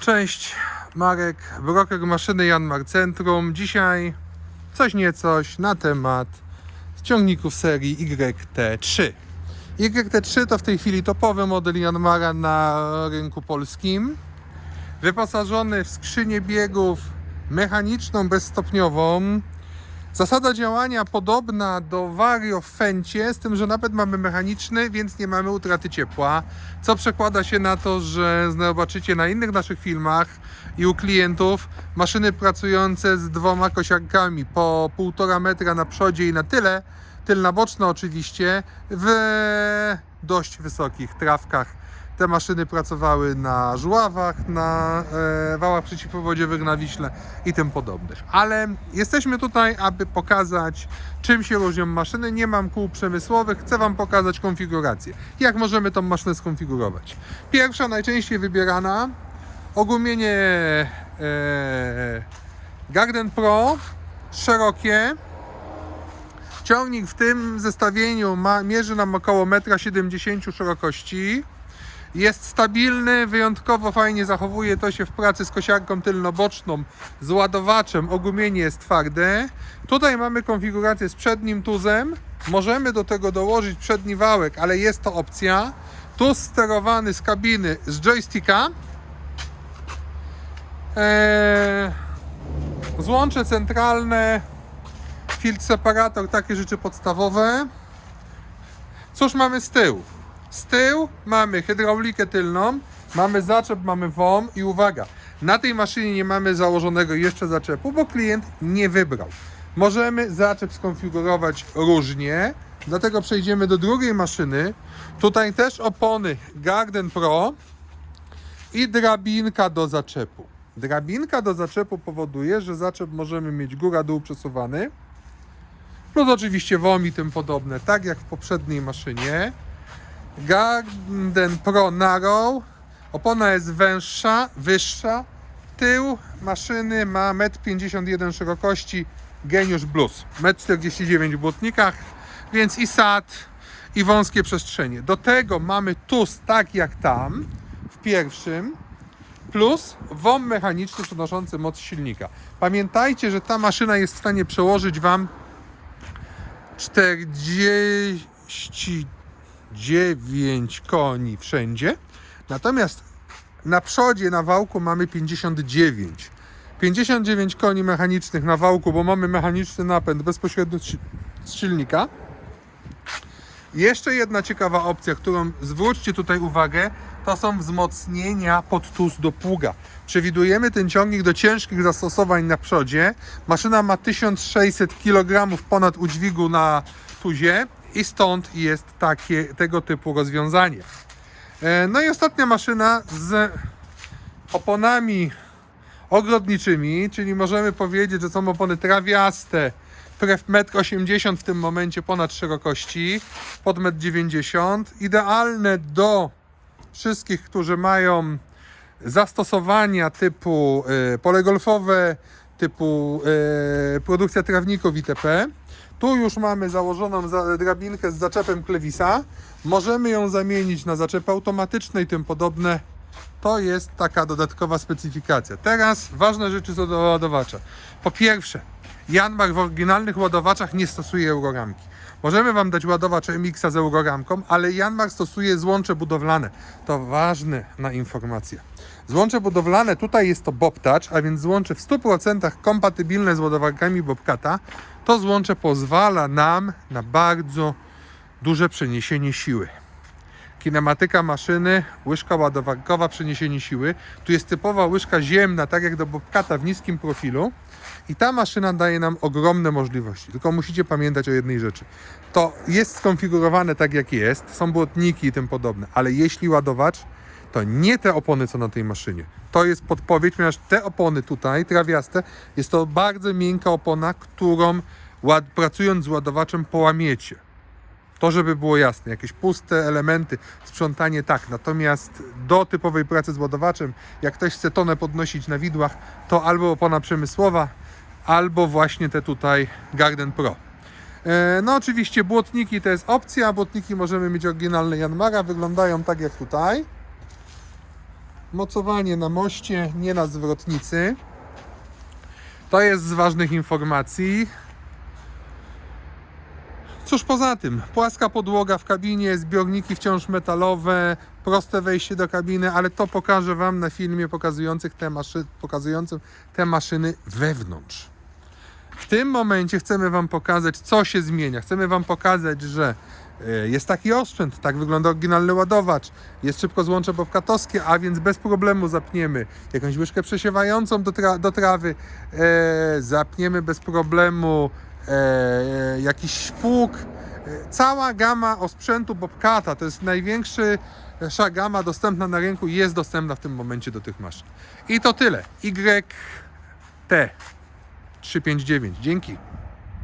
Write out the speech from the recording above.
Cześć, Marek, broker maszyny Janmar Centrum. Dzisiaj coś niecoś na temat ciągników serii YT3. YT3 to w tej chwili topowy model Janmara na rynku polskim. Wyposażony w skrzynię biegów mechaniczną bezstopniową. Zasada działania podobna do Vario w Fencie, z tym, że napęd mamy mechaniczny, więc nie mamy utraty ciepła, co przekłada się na to, że zobaczycie na innych naszych filmach i u klientów maszyny pracujące z dwoma kosiarkami po 1,5 metra na przodzie i na tyle, tylna boczna oczywiście, w dość wysokich trawkach. Te maszyny pracowały na żuławach, na e, wałach przeciwpowodziowych na Wiśle i tym podobnych. Ale jesteśmy tutaj, aby pokazać, czym się różnią maszyny. Nie mam kół przemysłowych, chcę Wam pokazać konfigurację. Jak możemy tą maszynę skonfigurować. Pierwsza, najczęściej wybierana, ogumienie e, Garden Pro, szerokie. Ciągnik w tym zestawieniu ma, mierzy nam około 1,70 m szerokości. Jest stabilny, wyjątkowo fajnie zachowuje to się w pracy z kosiarką tylnoboczną, z ładowaczem, ogumienie jest twarde. Tutaj mamy konfigurację z przednim tuzem. Możemy do tego dołożyć przedni wałek, ale jest to opcja. Tuz sterowany z kabiny z joysticka. Eee, złącze centralne, filtr separator, takie rzeczy podstawowe. Cóż mamy z tyłu? Z tyłu mamy hydraulikę tylną, mamy zaczep, mamy WOM i uwaga, na tej maszynie nie mamy założonego jeszcze zaczepu, bo klient nie wybrał. Możemy zaczep skonfigurować różnie, dlatego przejdziemy do drugiej maszyny. Tutaj też opony Garden Pro i drabinka do zaczepu. Drabinka do zaczepu powoduje, że zaczep możemy mieć góra-dół przesuwany, plus oczywiście WOM i tym podobne, tak jak w poprzedniej maszynie. Garden Pro Narrow. Opona jest węższa, wyższa. Tył maszyny ma 1,51 m szerokości Geniusz Plus. 1,49 m w błotnikach, więc i sad, i wąskie przestrzenie. Do tego mamy tuz tak jak tam, w pierwszym, plus WOM mechaniczny przenoszący moc silnika. Pamiętajcie, że ta maszyna jest w stanie przełożyć Wam 49 koni wszędzie, natomiast na przodzie na wałku mamy 59. 59 koni mechanicznych na wałku, bo mamy mechaniczny napęd bezpośrednio z silnika. Jeszcze jedna ciekawa opcja, którą zwróćcie tutaj uwagę, to są wzmocnienia pod tuz do pługa. Przewidujemy ten ciągnik do ciężkich zastosowań na przodzie. Maszyna ma 1600 kg ponad udźwigu na tuzie i stąd jest takie, tego typu rozwiązanie. E, No i ostatnia maszyna z oponami ogrodniczymi, czyli możemy powiedzieć, że są opony trawiaste, w 1,80 m w tym momencie ponad szerokości, pod 1,90 m. Idealne do wszystkich, którzy mają zastosowania typu e, pole golfowe, typu e, produkcja trawników itp. Tu już mamy założoną za, drabinkę z zaczepem Klewisa. Możemy ją zamienić na zaczepy automatyczne i tym podobne. To jest taka dodatkowa specyfikacja. Teraz ważne rzeczy co do ładowacza. Po pierwsze, Janmar w oryginalnych ładowaczach nie stosuje euroramki. Możemy Wam dać ładowacz MX z euroramką, ale Janmar stosuje złącze budowlane. To ważne na informację. Złącze budowlane, tutaj jest to Bobtouch, a więc złącze w 100% kompatybilne z ładowarkami Bobcata. To złącze pozwala nam na bardzo duże przeniesienie siły kinematyka maszyny, łyżka ładowarkowa, przeniesienie siły. Tu jest typowa łyżka ziemna, tak jak do Bobcata w niskim profilu. I ta maszyna daje nam ogromne możliwości. Tylko musicie pamiętać o jednej rzeczy. To jest skonfigurowane tak jak jest, są błotniki i tym podobne, ale jeśli ładowacz, to nie te opony, co na tej maszynie. To jest podpowiedź, ponieważ te opony tutaj, trawiaste, jest to bardzo miękka opona, którą pracując z ładowaczem połamiecie. To, żeby było jasne, jakieś puste elementy, sprzątanie tak. Natomiast do typowej pracy z ładowaczem, jak ktoś chce tonę podnosić na widłach, to albo opona przemysłowa, albo właśnie te tutaj Garden Pro. E, No oczywiście błotniki to jest opcja, błotniki możemy mieć oryginalne Janmara, wyglądają tak jak tutaj. Mocowanie na moście, nie na zwrotnicy. To jest z ważnych informacji. Cóż poza tym, płaska podłoga w kabinie, zbiorniki wciąż metalowe, proste wejście do kabiny, ale to pokażę Wam na filmie pokazujących te maszy- pokazującym te maszyny wewnątrz. W tym momencie chcemy Wam pokazać, co się zmienia. Chcemy Wam pokazać, że e, jest taki osprzęt, tak wygląda oryginalny ładowacz, jest szybko złącze bobkatowskie, a więc bez problemu zapniemy jakąś łyżkę przesiewającą do, tra- do trawy, e, zapniemy bez problemu jakiś pług. E, Cała gama osprzętu Bobcata, to jest największa gama dostępna na rynku i jest dostępna w tym momencie do tych maszyn. I to tyle. YT 359. Dzięki.